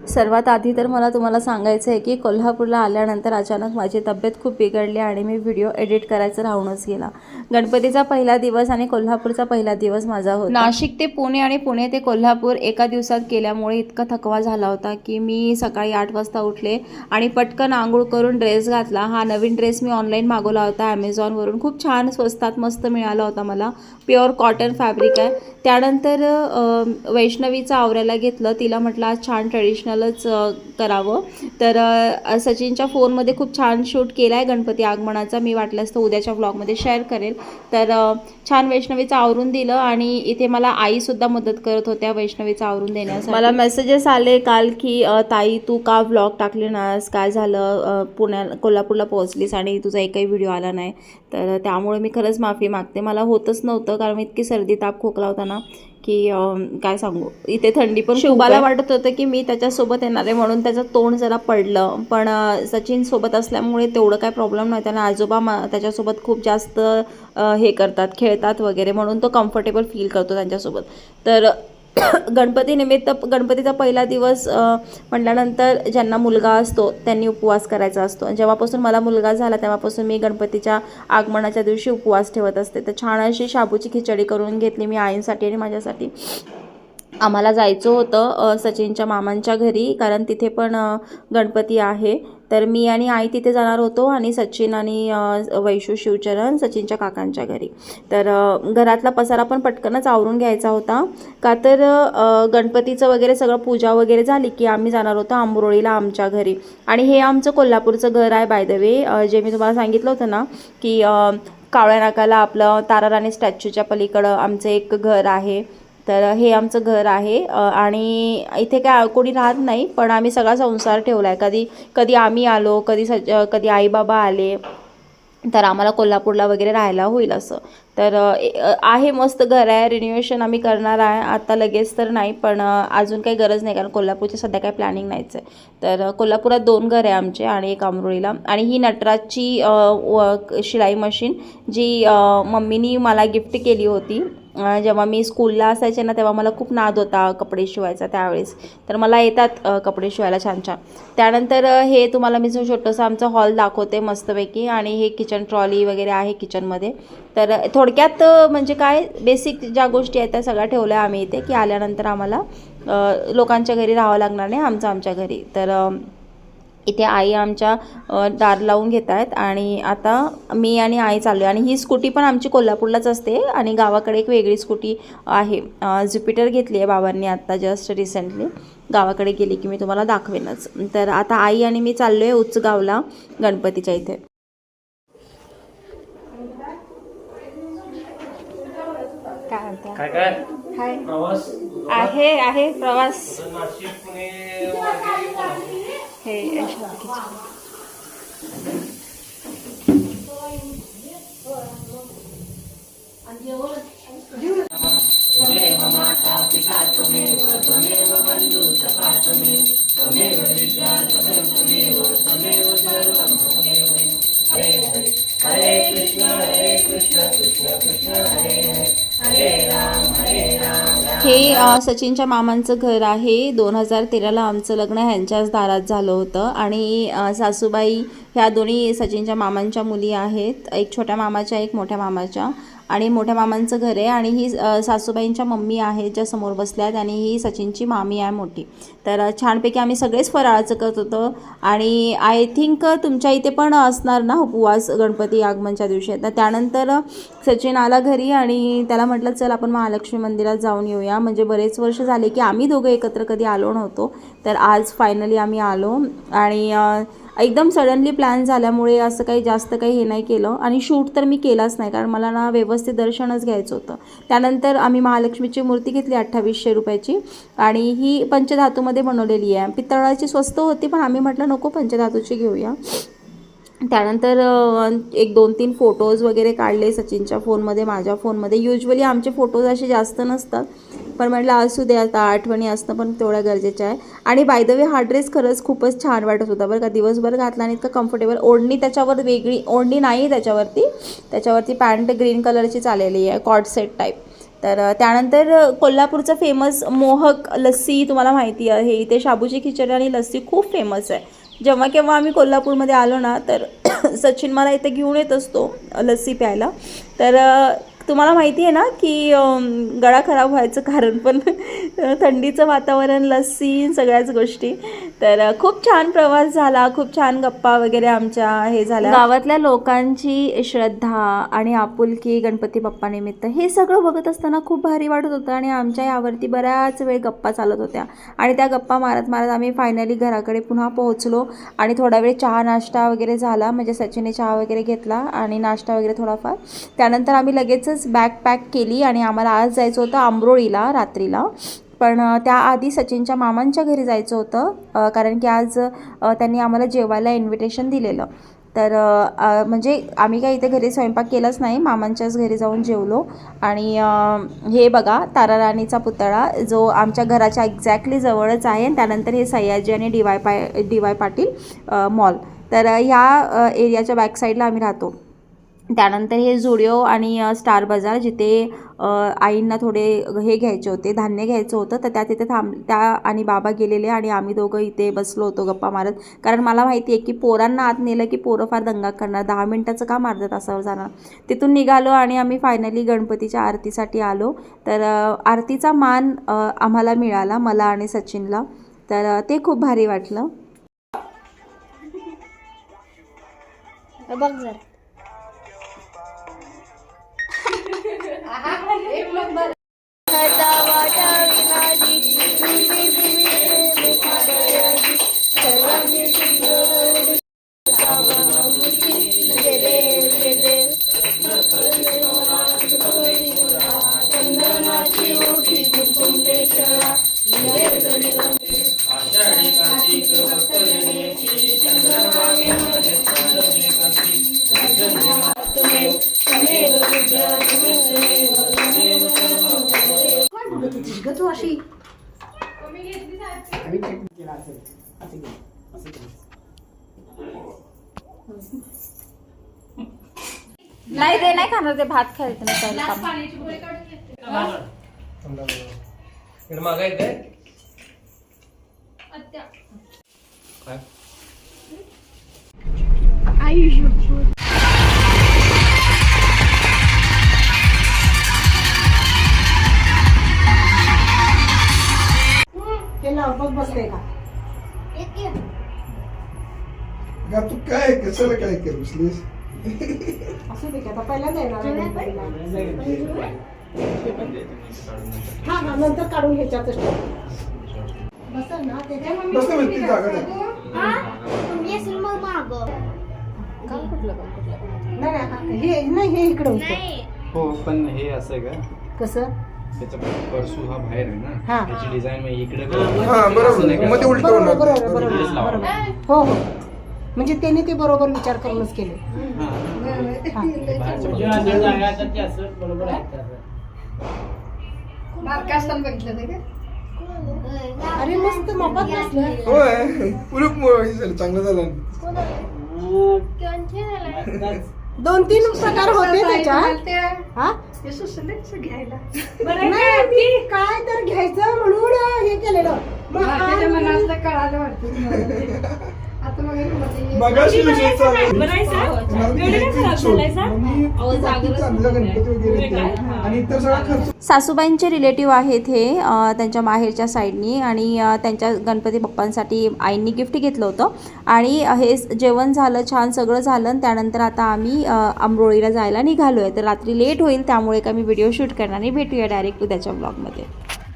सर्वात आधी तर मला तुम्हाला सांगायचं आहे की कोल्हापूरला आल्यानंतर अचानक माझी तब्येत खूप बिघडली आणि मी व्हिडिओ एडिट करायचं राहूनच गेला. गणपतीचा पहिला दिवस आणि कोल्हापूरचा पहिला दिवस माझा होता. नाशिक ते पुणे आणि पुणे ते कोल्हापूर एका दिवसात केल्यामुळे इतका थकवा झाला होता की मी सकाळी आठ वाजता उठले आणि पटकन आंघोळ करून ड्रेस घातला. हा नवीन ड्रेस मी ऑनलाईन मागवला होता. ॲमेझॉनवरून खूप छान स्वस्तात मस्त मिळाला होता मला. प्युअर कॉटन फॅब्रिक आहे. त्यानंतर वैष्णवीचा वैष्णवीचं घेतलं. तिला म्हटलं आज छान ट्रेडिशनलच करावं. तर सचिनच्या फोनमध्ये खूप छान शूट केला आहे गणपती आगमनाचा. मी वाटल्यास तर उद्याच्या ब्लॉगमध्ये शेअर करेल. तर छान वैष्णवीचं आवरून दिलं आणि इथे मला आईसुद्धा मदत करत होत्या वैष्णवीचं आवरून देण्यासाठी. मला मेसेजेस आले काल की ताई तू का ब्लॉग टाकले नास काय झालं? पुण्या कोल्हापूरला पोहोचलीस आणि तुझा एकही व्हिडिओ आला नाही. तर त्यामुळे मी खरंच माफी मागते. मला होतच नव्हतं कारण इतकी सर्दी ताप खोकला होता ना. की काय सांगू? इथे थंडी पण शुभाला वाटत होतं की मी त्याच्यासोबत येणार आहे म्हणून त्याचं तोंड जरा पडलं. पण सचिन सोबत असल्यामुळे तेवढं काय प्रॉब्लेम नव्हता आणि आजोबा मा त्याच्यासोबत खूप जास्त हे करतात खेळतात वगैरे म्हणून तो कम्फर्टेबल फील करतो त्यांच्यासोबत. तर गणपतीनिमित्त गणपतीचा पहिला दिवस म्हटल्यानंतर ज्यांना मुलगा असतो त्यांनी उपवास करायचा असतो. जेव्हापासून मला मुलगा झाला तेव्हापासून मी गणपतीच्या आगमनाच्या दिवशी उपवास ठेवत असते. तर छान अशी शाबूची खिचडी करून घेतली मी आईंसाठी आणि माझ्यासाठी. आम्हाला जायचं होतं सचिनच्या मामांच्या घरी कारण तिथे पण गणपती आहे. तर मी आणि आई तिथे जाणार होतो आणि सचिन आणि वैशू शिवचरण सचिनच्या काकांच्या घरी. तर घरातला पसारा पण पटकनच आवरून घ्यायचा होता. का तर गणपतीचं वगैरे सगळं पूजा वगैरे झाली की आम्ही जाणार होतो आंबरोळीला आमच्या घरी. आणि हे आमचं कोल्हापूरचं घर आहे बाय द वे जे मी तुम्हाला सांगितलं होतं ना की कावळ्या नाकाला आपलं ताराराणी स्टॅच्यूच्या पलीकडं आमचं एक घर आहे. तर हे आमचं घर आहे. आणि इथे काय कोणी राहत नाही पण आम्ही सगळा संसार ठेवला आहे कधी कधी आम्ही आलो कधी सज कधी आईबाबा आले तर आम्हाला कोल्हापूरला वगैरे राहायला होईल असं. तर आहे मस्त घर आहे रिन्युएशन आम्ही करणार आहे. आता लगेच तर नाही पण अजून काही गरज नाही कारण कोल्हापूरची सध्या काही प्लॅनिंग नाहीच आहे. तर कोल्हापुरात दोन घर आहे आमचे आणि एक अमरोळीला आणि ही नटराजची व- शिलाई मशीन जी मम्मीनी मला गिफ्ट केली होती. जेव्हा मी स्कूलला असायचे ना तेव्हा मला खूप नाद होता कपडे शिवायचा त्यावेळेस. तर मला येतात कपडे शिवायला छान छान. त्यानंतर हे तुम्हाला मी जो छोटंसं आमचं हॉल दाखवते मस्तपैकी आणि हे किचन ट्रॉली वगैरे आहे किचनमध्ये तर थोडक्यात म्हणजे काय बेसिक ज्या गोष्टी आहेत त्या सगळ्या ठेवल्या आम्ही इथे की आल्यानंतर आम्हाला लोकांच्या घरी राहावं लागणार नाही आमचं आमच्या घरी. तर इथे आई आमच्या दार लावून घेत आहेत आणि आता मी आणि आई चाललो आहे आणि ही स्कूटी पण आमची कोल्हापूरलाच असते आणि गावाकडे एक वेगळी स्कूटी आहे. ज्युपिटर घेतली आहे बाबांनी आत्ता जस्ट रिसेंटली गावाकडे गेली की मी तुम्हाला दाखवेनच. तर आता आई आणि मी चाललो आहे उच्चगावला गणपतीच्या इथे. काय काय हाय. प्रवास. এই এইসব Hare Krishna, Hare Krishna, Krishna Krishna, Hare Hare, Hare Ram, Hare हे सचिनच्या मामांचं घर आहे. दोन हजार तेराला आमचं लग्न ह्यांच्याच दारात झालं होतं. आणि सासूबाई ह्या दोन्ही सचिनच्या मामांच्या मुली आहेत. एक छोट्या मामाच्या एक मोठ्या मामाच्या. आणि मोठ्या मामांचं घर आहे आणि ही सासूबाईंच्या मम्मी आहेत ज्या समोर बसल्यात आणि ही सचिनची मामी आहे मोठी. तर छानपैकी आम्ही सगळेच फराळाचं करत होतो आणि आय थिंक तुमच्या इथे पण असणार ना उपवास गणपती आगमनच्या दिवशी? तर त्यानंतर सचिन आला घरी आणि त्याला म्हटलं चल आपण महालक्ष्मी मंदिरात जाऊन येऊया. म्हणजे बरेच वर्ष झाले की आम्ही दोघं एकत्र कधी आलो नव्हतो. तर आज फायनली आम्ही आलो आणि एकदम सडनली प्लॅन झाल्यामुळे असं काही जास्त काही हे नाही केलं. आणि शूट तर मी केलाच नाही कारण मला ना व्यवस्थित दर्शनच घ्यायचं होतं. त्यानंतर आम्ही महालक्ष्मीची मूर्ती घेतली अठ्ठावीसशे रुपयाची आणि ही पंचधातूमध्ये बनवलेली आहे. पितळाची स्वस्त होती पण आम्ही म्हटलं नको पंचधातूची घेऊया. त्यानंतर एक दोन तीन फोटोज वगैरे काढले सचिनच्या फोनमध्ये माझ्या फोनमध्ये युजली आमचे फोटोज असे जास्त नसतात. पण म्हटलं असू दे आता आठवणी असणं पण तेवढ्या गरजेचं आहे. आणि बाय द वे हा ड्रेस खरंच खूपच छान वाटत होता बरं का. दिवसभर घातला आणि इतकं कम्फर्टेबल ओढणी त्याच्यावर वेगळी ओढणी नाही त्याच्यावरती. त्याच्यावरती पॅन्ट ग्रीन कलरची आलेली आहे कॉट सेट टाईप तर त्यानंतर कोल्हापूरचं फेमस मोहक लस्सी तुम्हाला माहिती आहे. इथे शाबूची खिचडी आणि लस्सी खूप फेमस आहे. जेव्हा केव्हा आम्ही कोल्हापूरमध्ये आलो ना तर सचिन मला इथे घेऊन येत असतो लस्सी प्यायला. तर तुम्हाला माहिती आहे ना की गळा खराब व्हायचं कारण पण थंडीचं वातावरण लस्सी सगळ्याच गोष्टी. तर खूप छान प्रवास झाला खूप छान गप्पा वगैरे आमच्या हे झाल्या. गावातल्या लोकांची श्रद्धा आणि आपुलकी गणपती बाप्पा निमित्त हे सगळं बघत असताना खूप भारी वाटत होतं आणि आमच्या यावरती बऱ्याच वेळ गप्पा चालत होत्या. आणि त्या गप्पा मारत मारत आम्ही फायनली घराकडे पुन्हा पोहोचलो आणि थोडा वेळ चहा नाश्ता वगैरे झाला. म्हणजे सचिनने चहा वगैरे घेतला आणि नाश्ता वगैरे थोडाफार. त्यानंतर आम्ही लगेचच बॅग पॅक केली आणि आम्हाला आज जायचं होतं आंबरोळीला रात्रीला. पण त्याआधी सचिनच्या मामांच्या घरी जायचं होतं कारण की आज त्यांनी आम्हाला जेवायला इन्व्हिटेशन दिलेलं. तर म्हणजे आम्ही काही इथे घरी स्वयंपाक केलाच नाही मामांच्याच घरी जाऊन जेवलो. आणि हे बघा ताराराणीचा पुतळा जो आमच्या घराच्या एक्झॅक्टली जवळच आहे आणि त्यानंतर हे सयाजी आणि D Y P D Y Patil mall तर ह्या एरियाच्या बॅक साईडला आम्ही राहतो. त्यानंतर हे जुडिओ आणि स्टार बाजार जिथे आईंना थोडे हे घ्यायचे होते धान्य घ्यायचं होतं तर त्या तिथे थांब त्या आणि बाबा गेलेले आणि आम्ही दोघं इथे बसलो होतो गप्पा मारत. कारण मला माहिती आहे की पोरांना आत नेलं की पोरं फार दंगा करणार. दहा मिनटाचं काम अर्धा तासावर जाणार? तिथून निघालो आणि आम्ही फायनली गणपतीच्या आरतीसाठी आलो. तर आरतीचा मान आम्हाला मिळाला मला आणि सचिनला. तर ते खूप भारी वाटलं. बघ जर. એક નંબર. नाही ते नाही खाणार ते भात खायचं नाही इकडे मागाय काय काय का? तू काय कशाला काय केलं बसलीस? हा हा नंतर काढून ह्याच्यातच ठेव. बस वरती जागा नाही. माग नाही नाही, हे नाही हे इकडे होतं. हो पण हे असं आहे का? कसं? त्याचा परसू हा बाहेर आहे ना. हा. त्याची डिझाईन मग इकडे हा बरोबर. मध्ये उलट बरोबर होणार बरोबर ते. बरोबर इकडेच लावा. बरोबर हो हो. म्हणजे त्यांनी ते बरोबर विचार करूनच केले. हा. हा. बाहेरच्या अरे मस्त मपात बसलं. होय. हे झालं चांगलं झालं. दोन तीन प्रकार होते त्याच्यात. हा? काय तर घ्यायचं म्हणून हे केलेलं. मग मगाशी विषय चालू सासूबाईंचे रिलेटिव्ह आहेत हे त्यांच्या माहेरच्या साईडनी आणि त्यांच्या गणपती बाप्पांसाठी आईंनी गिफ्ट घेतलं होतं. आणि हे जेवण झालं छान सगळं झालं आणि त्यानंतर आता आम्ही अ, आंबरोळीला जायला निघालो आहे तर रात्री लेट होईल त्यामुळे का मी व्हिडिओ शूट करणार नाही भेटूया डायरेक्ट उद्याच्या ब्लॉगमध्ये